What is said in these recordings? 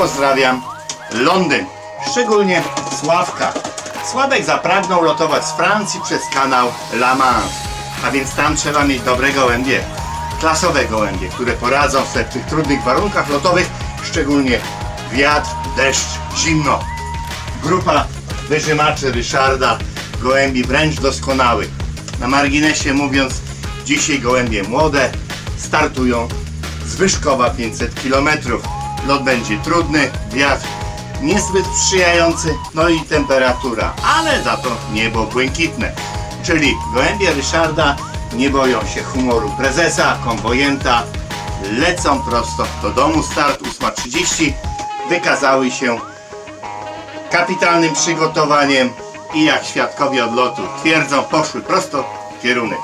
pozdrawiam Londyn, szczególnie Sławka. Sławek zapragnął lotować z Francji przez kanał La Manche, a więc tam trzeba mieć dobre gołębie, klasowe gołębie, które poradzą sobie w tych trudnych warunkach lotowych, szczególnie wiatr, deszcz, zimno. Grupa wyżymaczy Ryszarda, gołębi wręcz doskonałych. Na marginesie mówiąc, dzisiaj gołębie młode startują z Wyszkowa 500 km. Lot będzie trudny, wiatr niezbyt sprzyjający, no i temperatura, ale za to niebo błękitne. Czyli gołębie Ryszarda nie boją się humoru prezesa, konwojenta, lecą prosto do domu. Start 8.30 wykazały się kapitalnym przygotowaniem i jak świadkowie odlotu twierdzą, poszły prosto w kierunek.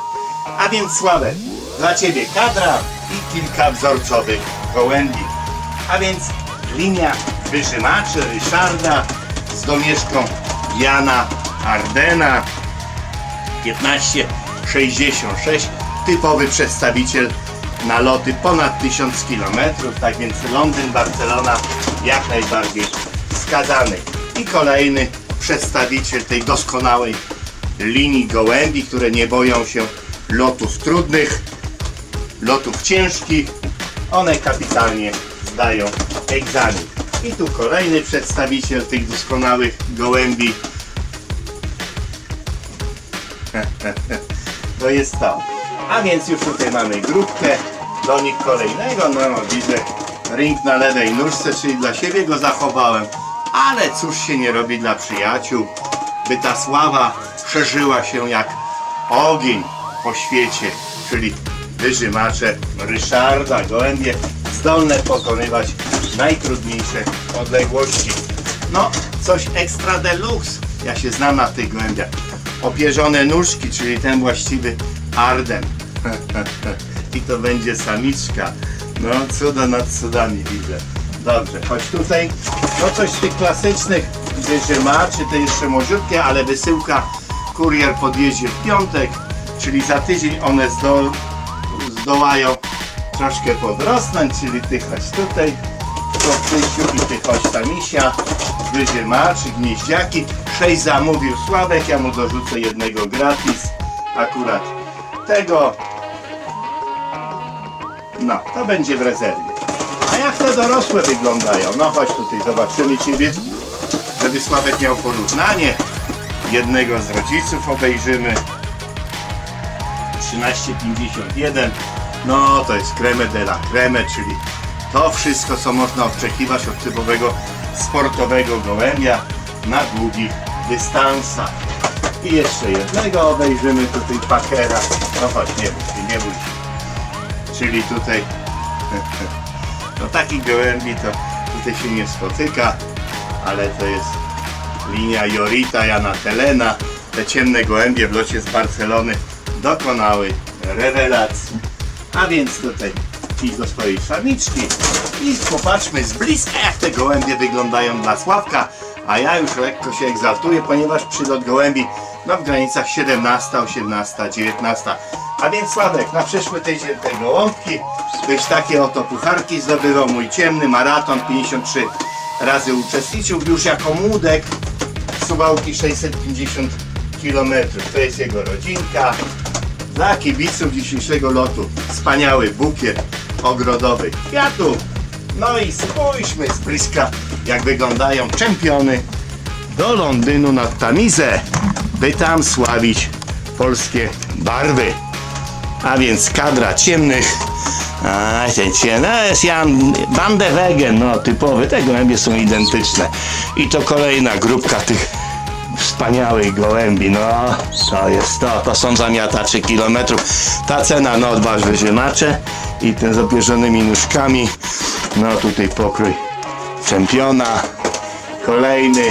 A więc Sławek, dla Ciebie kadra i kilka wzorcowych gołębi. A więc linia wyżymaczy Ryszarda z domieszką Jana Ardena 1566 typowy przedstawiciel na loty ponad 1000 km, tak więc Londyn, Barcelona jak najbardziej wskazany. I kolejny przedstawiciel tej doskonałej linii gołębi, które nie boją się lotów trudnych, lotów ciężkich. One kapitalnie zdają egzamin. I tu kolejny przedstawiciel tych doskonałych gołębi. To jest to. A więc już tutaj mamy grupkę, donik kolejnego, no, no widzę ring na lewej nóżce, czyli dla siebie go zachowałem, ale cóż się nie robi dla przyjaciół, by ta sława szerzyła się jak ogień po świecie, czyli wyżymacze Ryszarda, gołębie zdolne pokonywać najtrudniejsze odległości. No, coś extra deluxe. Ja się znam na tych gołębiach. Opierzone nóżki, czyli ten właściwy Arden. I to będzie samiczka. No, cuda nad cudami widzę. Dobrze, choć tutaj, no coś z tych klasycznych wyżymaczy, to jeszcze młodziutkie, ale wysyłka kurier podjedzie w piątek, czyli za tydzień one zdo, zdołają troszkę podrosnąć, czyli ty chodź tutaj, Kopczysiu i ty chodź ta misia, wyżymaczy, gnieździaki. Sześć zamówił Sławek, ja mu dorzucę jednego gratis, akurat tego. No, to będzie w rezerwie. A jak te dorosłe wyglądają? No chodź tutaj, zobaczymy Ciebie, żeby Sławek miał porównanie. Jednego z rodziców obejrzymy. 13,51 No to jest creme de la creme, czyli to wszystko co można oczekiwać od typowego sportowego gołębia na długich dystansach. I jeszcze jednego obejrzymy tutaj pakera. No chodź, nie bój się, nie bój się. Czyli tutaj no takich gołębi to tutaj się nie spotyka, ale to jest linia Jorita, Jana Telena. Te ciemne gołębie w locie z Barcelony dokonały rewelacji. A więc tutaj idź do swojej samiczki i popatrzmy z bliska jak te gołębie wyglądają dla Sławka. A ja już lekko się egzaltuję, ponieważ przylot gołębi no w granicach 17, 18, 19. A więc Sławek, na przyszły tydzień te gołąbki, byś takie oto pucharki zdobywał. Mój ciemny maraton 53 razy uczestniczył już jako młodek Suwałki 650 km. To jest jego rodzinka. Dla kibiców dzisiejszego lotu wspaniały bukiet ogrodowych kwiatów. No i spójrzmy z bliska, jak wyglądają czempiony do Londynu nad Tamizę, by tam sławić polskie barwy. A więc kadra ciemnych. A, ten ciemny, jest Jan Van Wegen, no typowy, te gołębie są identyczne. I to kolejna grupka tych wspaniałych gołębi, no to jest to, to są zamiatacze kilometrów. Ta cena, no dwa wyżymacze i ten z opierzonymi nóżkami, no tutaj pokrój czempiona, kolejny,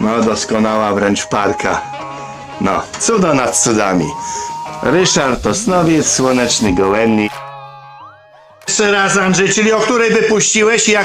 no doskonała wręcz parka. No, cudo nad cudami. Ryszard Osnowiec, Słoneczny Gołębnik. Jeszcze raz Andrzej, czyli o której wypuściłeś i jak